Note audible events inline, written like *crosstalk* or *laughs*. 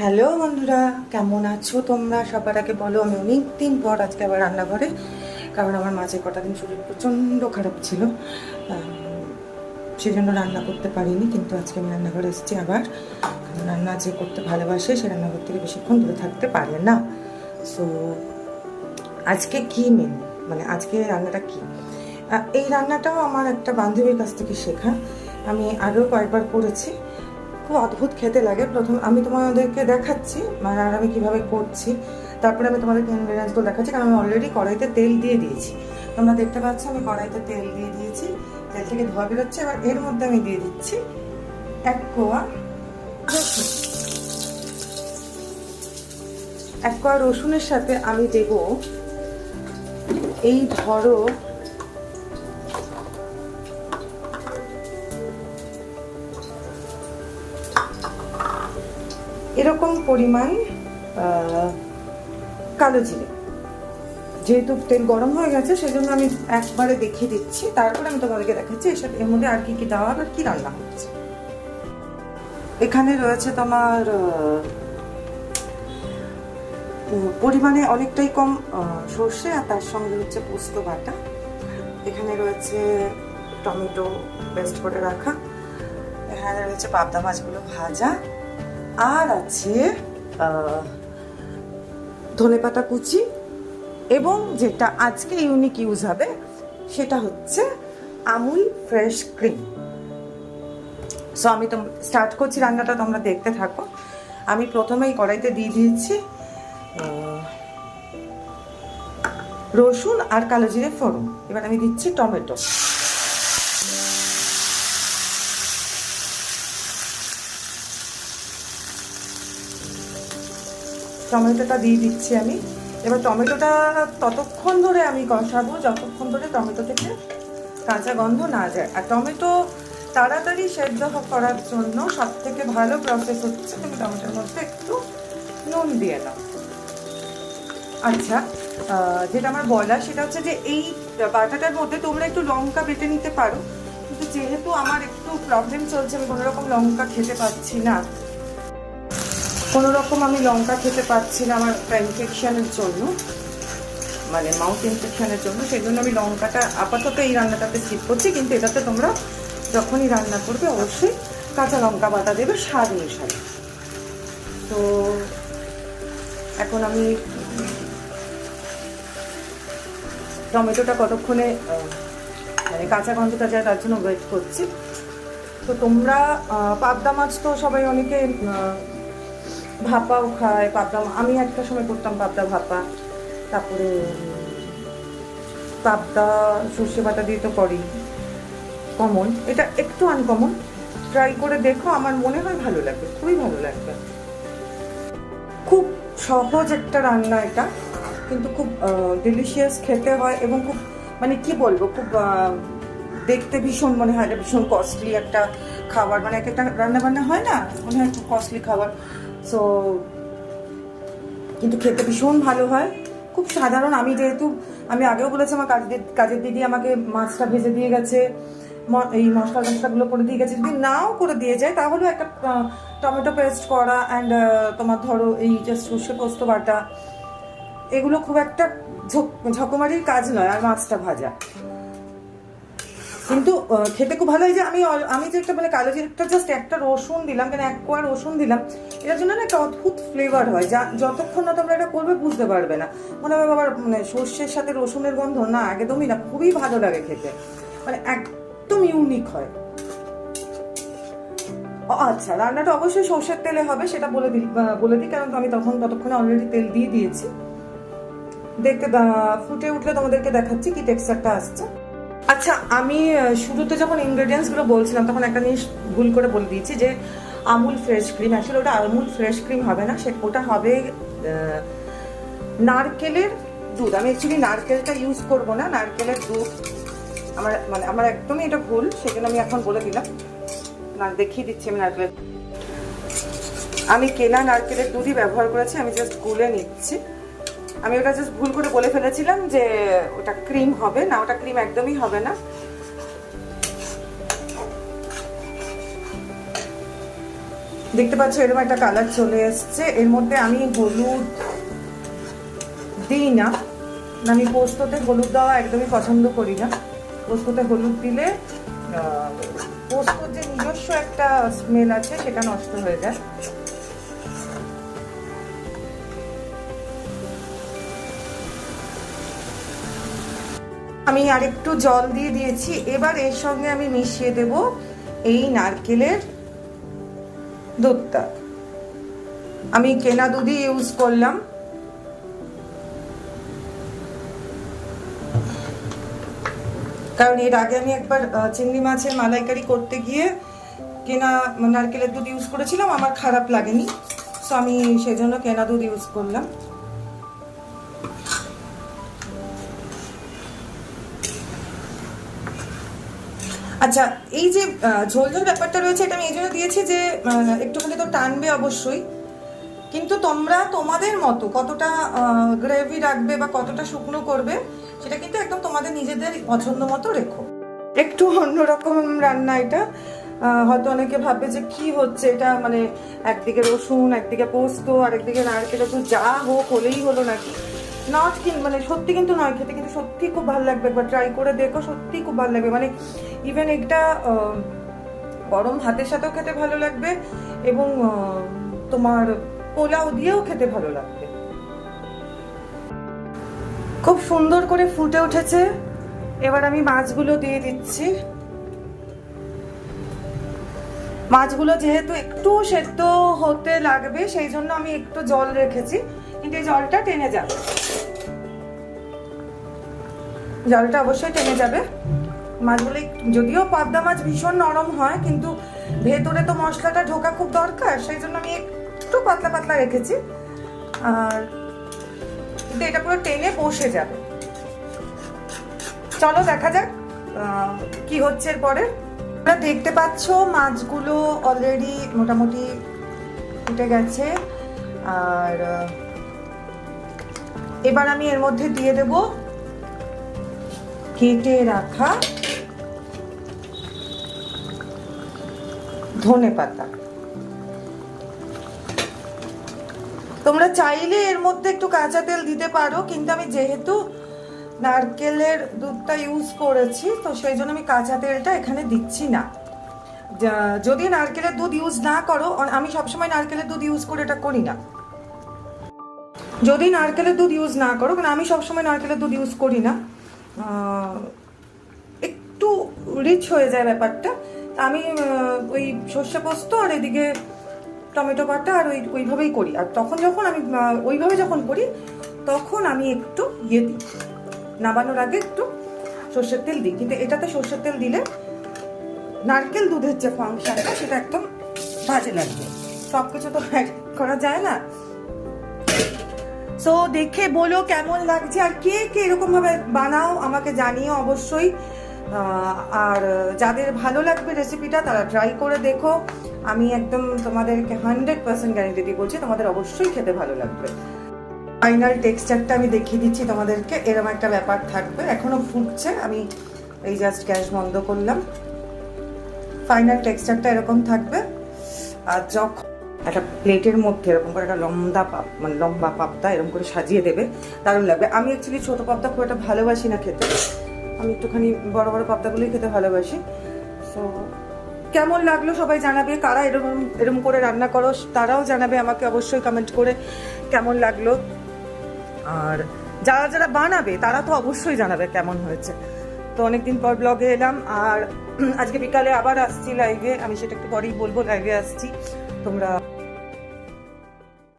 Hello বন্ধুরা, কেমন আছো তোমরা? সবার আগে বলো, আমি অনেক দিন পর আজকে আবার রান্নাঘরে, কারণ আমার মাঝে কটা দিন শরীর প্রচণ্ড খারাপ ছিল। সেই জন্য রান্না করতে পারিনি, কিন্তু আজকে আমি রান্নাঘরে এসেছি আবার। রান্না যে করতে ভালোবাসে, সে রান্নাঘর থেকে বেশিক্ষণ দূরে থাকতে পারে না। সো আজকে কি মেনু মানে আজকে রান্নাটা কি? এই রান্নাটাও আমার একটা বান্ধবীর কাছ থেকে শেখা। আমি আগেও কয়েকবার করেছি। খুব অদ্ভুত খেতে লাগে। প্রথম আমি তোমাদেরকে দেখাচ্ছি মানে আর আমি কীভাবে করছি। তারপরে আমি তোমাদেরকে ইনগ্রিডিয়েন্টসগুলো দেখাচ্ছি, কারণ আমি অলরেডি কড়াইতে তেল দিয়ে দিয়েছি। তোমরা দেখতে পাচ্ছ আমি কড়াইতে তেল দিয়ে দিয়েছি। তেল থেকে ধোয়া বেরোচ্ছে, এবার এর মধ্যে আমি দিয়ে দিচ্ছি এক কোয়া এক কোয়া রসুনের সাথে আমি দেব এই ধরো এরকম পরিমাণ কালো জিরে। যেহেতু তেল গরম হয়ে গেছে, সেজন্য আমি একবারে দেখিয়ে দিচ্ছি। তারপরে আমি তোমাদেরকে দেখাচ্ছি এর সাথে, এর মধ্যে আর কি কি দেওয়া আর কি রান্না হচ্ছে। এখানে রয়েছে তোমার পরিমাণে অনেকটাই কম সর্ষে আর তার সঙ্গে হচ্ছে পোস্ত বাটা। এখানে রয়েছে টমেটো পেস্ট করে রাখা। এখানে রয়েছে পাবদা মাছগুলো ভাজা। আর আছে ধনে পাতা কুচি এবং যেটা আজকে ইউনিক ইউজ হবে, সেটা হচ্ছে আমুল ফ্রেশ ক্রিম সো আমি তো স্টার্ট করছি রান্নাটা, তোমরা দেখতে থাকো। আমি প্রথমেই কড়াইতে দিয়ে দিয়েছি রসুন আর কালো জিরে ফোড়ন। এবার আমি দিচ্ছি টমেটো। টমেটোটা দিয়ে দিচ্ছি আমি। এবার টমেটোটা ততক্ষণ ধরে আমি কষাবো, যতক্ষণ ধরে টমেটো থেকে কাঁচা গন্ধ না যায়। আর টমেটো তাড়াতাড়ি সেদ্ধ করার জন্য সব থেকে ভালো প্রসেস হচ্ছে তুমি টমেটোর মধ্যে একটু নুন দিয়ে নাও আচ্ছা যেটা আমার বলা সেটা হচ্ছে যে এই বাটাটার মধ্যে তোমরা একটু লঙ্কা বেটে নিতে পারো। কিন্তু যেহেতু আমার একটু প্রবলেম চলছে, আমি কোনো রকম লঙ্কা খেতে পাচ্ছি না। কোনো রকম আমি লঙ্কা খেতে পারছি না আমার ইনফেকশনের জন্য মানে মাউথ ইনফেকশনের জন্য সেই জন্য আমি লঙ্কাটা আপাতত এই রান্নাটাতে স্কিপ করছি, কিন্তু এটাতে তোমরা যখনই রান্না করবে অবশ্যই কাঁচা লঙ্কা বাটা দেবে, স্বাদ অনুসারে। তো এখন আমি টমেটোটা কতক্ষণে মানে কাঁচা গন্ধটা যায় তার জন্য ওয়েট করছি। তো তোমরা পাবদা মাছ তো সবাই অনেকে ভাপাও খায়, পাবদা আমি একটা সময় করতাম পাবদা ভাপা। তারপরে, পাবদা সর্ষে বাটা দিয়ে তো করি। কমন। এটা একটু আনকমন ট্রাই করে দেখো, আমার মনে হয় ভালো লাগবে খুবই ভালো লাগবে। খুব সহজ একটা রান্না এটা, কিন্তু খুব ডিলিশিয়াস খেতে হয় এবং খুব মানে কি বলব, খুব দেখতে ভীষণ মনে হয় ভীষণ কস্টলি একটা খাবার। মানে এক একটা রান্না বান্না হয় না, মনে হয় খুব কস্টলি খাবার। সো কিন্তু খেতে ভীষণ ভালো হয়। খুব সাধারণ, আমি যেহেতু, আমি আগেও বলেছি আমার কাজের কাজের দিদি আমাকে মাছটা ভেজে দিয়ে গেছে এই মশলা টশলাগুলো করে দিয়ে গেছে। যদি নাও করে দিয়ে যায়, তাহলেও একটা টমেটো পেস্ট করা অ্যান্ড তোমার ধরো এই যে সর্ষে পোস্ত বাটা, এগুলো খুব একটা ঝক, ঝকমারির কাজ নয়, আর মাছটা ভাজা। কিন্তু খেতে খুব ভালো যে আমি আমি যে একটা মানে কালো জিরেটা জাস্ট একটা রসুন দিলাম, কেন এক কোয়া রসুন দিলাম, এটার জন্য না একটা অদ্ভুত ফ্লেভার হয়, যা যতক্ষণ না তোমরা এটা করবে বুঝতে পারবে না। মনে হবে আবার মানে সর্ষের সাথে রসুনের গন্ধ, না, একদমই না, খুবই ভালো লাগে খেতে। মানে একদম ইউনিক হয়। আচ্ছা রান্নাটা অবশ্যই সর্ষের তেলে হবে, সেটা বলে দিই বলে দিই, কারণ আমি তখন ততক্ষণে অলরেডি তেল দিয়ে দিয়েছি। দেখতে ফুটে উঠলে তোমাদেরকে দেখাচ্ছি কি টেক্সচারটা আসছে। আচ্ছা আমি শুরুতে যখন ইনগ্রেডিয়েন্টসগুলো বলছিলাম, তখন একটা জিনিস ভুল করে বলে দিয়েছি যে আমুল ফ্রেশ ক্রিম অ্যাকচুয়ালি ওটা আমুল ফ্রেশ ক্রিম হবে না, সে, ওটা হবে নারকেলের দুধ। আমি অ্যাকচুয়ালি নারকেলটা ইউজ করব না, নারকেলের দুধ। আমার মানে আমার একদমই এটা ভুল, সেজন্য আমি এখন বলে দিলাম। না, দেখিয়ে দিচ্ছি আমি নারকেলের আমি কেনা নারকেলের দুধই ব্যবহার করেছি, আমি জাস্ট গুলে নিচ্ছি। আমি ওটা জাস্ট ভুল করে বলে ফেলেছিলাম যে ওটা ক্রিম হবে। না, ওটা ক্রিম একদমই হবে না। দেখতে পাচ্ছ, এরকম একটা কালার চলে এসছে। এর মধ্যে আমি হলুদ দিই না। আমি পোস্ততে হলুদ দেওয়া একদমই পছন্দ করি না। পোস্ততে হলুদ দিলে পোস্তর যে নিজস্ব একটা স্মেল আছে, সেটা নষ্ট হয়ে যায়। আমি আরেকটু জল দিয়ে দিয়েছি। এবার এর সঙ্গে আমি মিশিয়ে দেব এই নারকেলের দুধটা। আমি কেনা দুধই ইউজ করলাম। কারণ এর আগে আমি একবার চিংড়ি মাছের মালাইকারি করতে গিয়ে কেনা নারকেলের দুধ ইউজ করেছিলাম, আমার খারাপ লাগেনি। সো আমি সেজন্য কেনা দুধ ইউজ করলাম। আচ্ছা এই যে আহ, ঝোল ঝোল ব্যাপারটা রয়েছে এটা আমি এই জন্য দিয়েছি যে একটুখানি তো টানবে অবশ্যই। কিন্তু তোমরা তোমাদের মতো কতটা গ্রেভি রাখবে বা কতটা শুকনো করবে সেটা কিন্তু একদম তোমাদের নিজেদের পছন্দ মতো রেখো। একটু অন্যরকম রান্না এটা। হয়তো অনেকে ভাববে যে কি হচ্ছে এটা মানে একদিকে রসুন একদিকে পোস্ত আর একদিকে নারকেল একটু যা হোক হলেই হলো নাকি। নট কিন মানে সত্যি কিন্তু নয়, খেতে কিন্তু সত্যি খুব ভালো লাগবে একবার ট্রাই করে দেখো, সত্যি খুব ভালো লাগবে। মানে ইভেন এটা গরম ভাতের সাথেও খেতে ভালো লাগবে এবং তোমার পোলাও দিয়েও খেতে ভালো লাগবে। খুব সুন্দর করে ফুটে উঠেছে। এবার আমি মাছগুলো দিয়ে দিচ্ছি। মাছগুলো যেহেতু একটু সেদ্ধ হতে লাগবে, সেই জন্য আমি একটু জল রেখেছি। কিন্তু এই জলটা টেনে যাবে। জলটা অবশ্যই টেনে যাবে। মাছগুলো যদিও পাবদা মাছ ভীষণ নরম হয়, কিন্তু ভেতরে তো মশলাটা ঢোকা খুব দরকার, সেই জন্য আমি একটু পাতলা পাতলা রেখেছি। আর কিন্তু এটা পুরো টেনে বসে যাবে। চলো দেখা যাক কি হচ্ছে এরপরে। তোমরা দেখতে পাচ্ছ মাছগুলো অলরেডি মোটামুটি ফুটে গেছে। আর এবার আমি এর মধ্যে দিয়ে দেব কেটে রাখা ধনে পাতা। তোমরা চাইলে এর মধ্যে একটু কাঁচা তেল দিতে পারো, কিন্তু আমি যেহেতু নারকেলের দুধটা ইউজ করেছি, তো সেই জন্য আমি কাঁচা তেলটা এখানে দিচ্ছি না। যদি নারকেলের দুধ ইউজ না করো আমি সবসময় নারকেলের দুধ ইউজ করে এটা করি না। যদি নারকেলের দুধ ইউজ না করো কারণ আমি সবসময় নারকেলের দুধ ইউজ করি না একটু রিচ হয়ে যায় ব্যাপারটা। আমি ওই সর্ষে পোস্ত আর এদিকে টমেটো বাটা আর ওই, ওইভাবেই করি। আর তখন যখন আমি ওইভাবে যখন করি, তখন আমি একটু ইয়ে দিই নামানোর আগে একটু সর্ষের তেল দিই। কিন্তু এটাতে সর্ষের তেল দিলে নারকেল দুধের যে ফাংশনটা সেটা একদম বাজে লাগবে। সব কিছু তো *laughs* করা যায় না। সো দেখে বলো কেমন লাগছে আর কে কে এরকম ভাবে বানাও, আমাকে জানিও অবশ্যই। আর যাদের ভালো লাগবে রেসিপিটা তারা ট্রাই করে দেখো। আমি একদম তোমাদেরকে হান্ড্রেড পার্সেন্ট গ্যারেন্টি দিয়ে বলছি, তোমাদের অবশ্যই খেতে ভালো লাগবে। ফাইনাল টেক্সচারটা আমি দেখিয়ে দিচ্ছি তোমাদেরকে, এরকম একটা ব্যাপার থাকবে। এখনও ফুটছে, আমি এই জাস্ট গ্যাস বন্ধ করলাম। ফাইনাল টেক্সচারটা এরকম থাকবে। আর যখন একটা প্লেটের মধ্যে এরকম করে একটা লম্বা পাপ মানে লম্বা পাপটা এরকম করে সাজিয়ে দেবে। দারুণ লাগবে। আমি অ্যাকচুয়ালি ছোটো পাপটা খুব একটা ভালোবাসি না খেতে। আমি একটুখানি বড় বড় পাপটাগুলোই খেতে ভালোবাসি। সো কেমন লাগল সবাই জানাবে। কারা এরকম এরকম করে রান্না করো তারাও জানাবে আমাকে অবশ্যই কমেন্ট করে কেমন লাগল। আর যারা যারা বানাবে, তারা তো অবশ্যই জানাবে কেমন হয়েছে। তো অনেকদিন পর ব্লগে এলাম। আর আজকে বিকালে আবার আসছি লাইভে আমি সেটা একটু পরেই বলব লাইভে আসছি। তোমরা